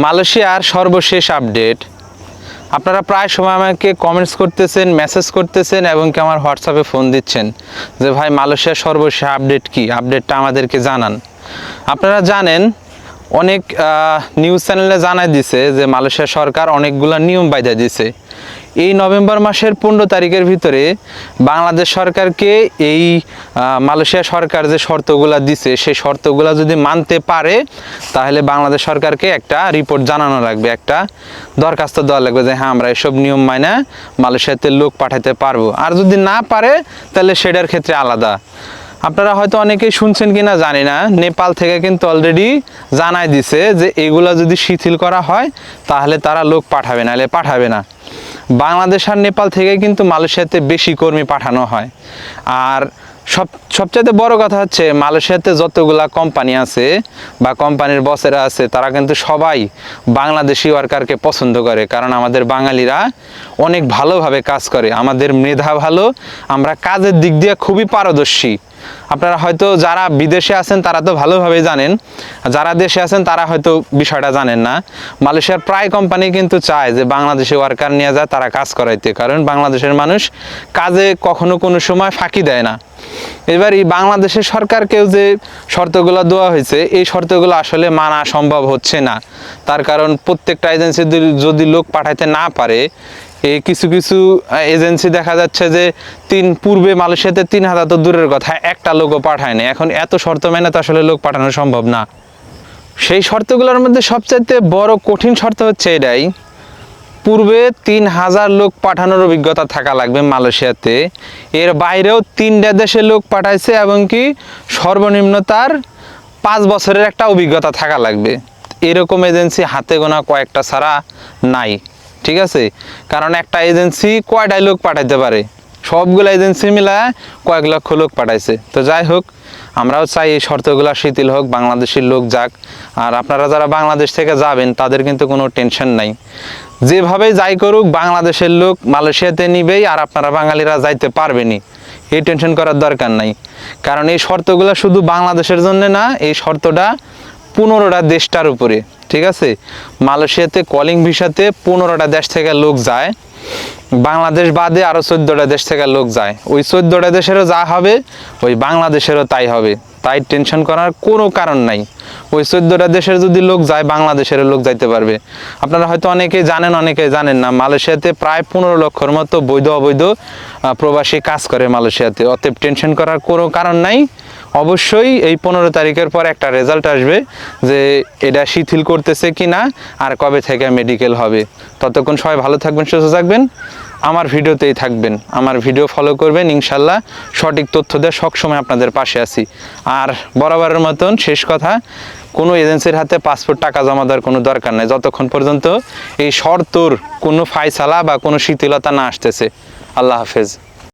মালয়েশিয়ার সর্বশেষ আপডেট। আপনারা প্রায় সময় আমাকে কমেন্টস করতেছেন মেসেজ করতেছেন এবং কি আমার হোয়াটসঅ্যাপে ফোন দিচ্ছেন যে, ভাই, মালয়েশিয়ার সর্বশেষ আপডেট কি? আপডেটটা আমাদেরকে জানান। আপনারা জানেন, অনেক নিউজ চ্যানেলে জানাই দিছে যে, মালয়েশিয়া সরকার অনেকগুলো নিয়ম বাইধা দিছে। এই নভেম্বর মাসের পনেরো তারিখের ভিতরে বাংলাদেশ সরকারকে এই মালয়েশিয়া সরকার যে শর্তগুলো দিছে, সেই শর্তগুলো যদি মানতে পারে, তাহলে বাংলাদেশ সরকারকে একটা রিপোর্ট জানানো লাগবে, একটা দরখাস্ত দেওয়া লাগবে যে হ্যাঁ আমরা এসব নিয়ম মাইনা মালয়েশিয়াতে লোক পাঠাতে পারব। আর যদি না পারে, তাহলে সেটার ক্ষেত্রে আলাদা। আপনারা হয়তো অনেকেই শুনছেন কিনা জানি না, নেপাল থেকে কিন্তু অলরেডি জানাই দিছে যে, এগুলা যদি শিথিল করা হয়, তাহলে তারা লোক পাঠাবে, নাহলে পাঠাবে না। বাংলাদেশ আর নেপাল থেকে কিন্তু মালয়েশিয়াতে বেশি কর্মী পাঠানো হয়। আর সব, সবচাইতে বড় কথা হচ্ছে মালয়েশিয়াতে যতগুলা কোম্পানি আছে বা কোম্পানির বসেরা আছে, তারা কিন্তু সবাই বাংলাদেশি ওয়ার্কারকে পছন্দ করে। কারণ আমাদের বাঙালিরা অনেক ভালোভাবে কাজ করে। আমাদের মেধা ভালো, আমরা কাজের দিক দিয়ে খুবই পারদর্শী। আপনারা হয়তো যারা বিদেশে আছেন, তারা তো ভালোভাবে জানেন। যারা দেশে আছেন, তারা হয়তো বিষয়টা জানেন না। মালয়েশিয়ার প্রায় কোম্পানি কিন্তু চায় যে, বাংলাদেশে ওয়ার্কার নিয়ে যায়, তারা কাজ করাইতে। কারণ বাংলাদেশের মানুষ কাজে কখনো কোনো সময় ফাঁকি দেয় না। এবার এই বাংলাদেশের সরকারকেও যে শর্তগুলো দেওয়া হয়েছে, এই শর্তগুলো আসলে মানা সম্ভব হচ্ছে না। তার কারণ প্রত্যেকটা এজেন্সি যদি লোক পাঠাইতে না পারে এই কিছু কিছু এজেন্সি দেখা যাচ্ছে যে তিন, পূর্বে মালয়েশিয়াতে তিন হাজার তো দূরের কথা, একটা লোকও পাঠায় না এখন এত শর্ত মেনে তো আসলে লোক পাঠানো সম্ভব না। সেই শর্তগুলোর মধ্যে সবচাইতে বড় কঠিন শর্ত হচ্ছে এটাই, পূর্বে তিন হাজার লোক পাঠানোর অভিজ্ঞতা থাকা লাগবে মালয়েশিয়াতে। এর বাইরেও তিনটা দেশে লোক পাঠাইছে এবং কি সর্বনিম্ন তার পাঁচ বছরের একটা অভিজ্ঞতা থাকা লাগবে। এরকম এজেন্সি হাতে গোনা কয়েকটা ছাড়া নাই। ঠিক আছে? কারণ একটা এজেন্সি কয়টাই লোক পাঠাইতে পারে? সবগুলো এজেন্সি মিলায় কয়েক লক্ষ লোক পাঠাইছে। তো যাই হোক, আমরাও চাই এই শর্তগুলো শিথিল হোক, বাংলাদেশের লোক যাক। আর আপনারা যারা বাংলাদেশ থেকে যাবেন, তাদের কিন্তু কোনো টেনশন নাই। যেভাবে যাই করুক, বাংলাদেশের লোক মালয়েশিয়াতে নিবেই, আর আপনারা বাঙালিরা যাইতে পারবেনই। এই টেনশন করার দরকার নাই। কারণ এই শর্তগুলো শুধু বাংলাদেশের জন্য না, এই শর্তটা পনেরোটা দেশটার উপরে। ঠিক আছে? মালয়েশিয়াতে কলিং ভিসাতে পনেরোটা দেশ থেকে লোক যায়। বাংলাদেশ বাদে আরও চোদ্দোটা দেশ থেকে লোক যায়। ওই চোদ্দোটা দেশেরও যা হবে, ওই বাংলাদেশেরও তাই হবে। তাই টেনশন করার কোনো কারণ নাই। ওই চোদ্দোটা দেশের যদি লোক যায়, বাংলাদেশেরও লোক যাইতে পারবে। আপনারা হয়তো অনেকে জানেন অনেকে জানেন না, মালয়েশিয়াতে প্রায় পনেরো লক্ষর মতো বৈধ অবৈধ প্রবাসী কাজ করে মালয়েশিয়াতে। অতএব টেনশন করার কোনো কারণ নাই। অবশ্যই এই পনেরো তারিখের পর একটা রেজাল্ট আসবে যে এটা শিথিল করতেছে কি না আর কবে থেকে মেডিকেল হবে। ততক্ষণ সবাই ভালো থাকবেন, সুস্থ থাকবেন। আমার ভিডিওতেই থাকবেন। আমার ভিডিও ফলো করবেন, ইনশাল্লাহ সঠিক তথ্য দিয়ে সবসময় আপনাদের পাশে আছি। আর বরাবরের মতন শেষ কথা, কোনো এজেন্সির হাতে পাসপোর্ট টাকা জমা দেওয়ার কোনো দরকার নেই। যতক্ষণ পর্যন্ত এই শর্তর কোনো ফায়সালা বা কোনো শিথিলতা না আসতেছে। আল্লাহ হাফেজ।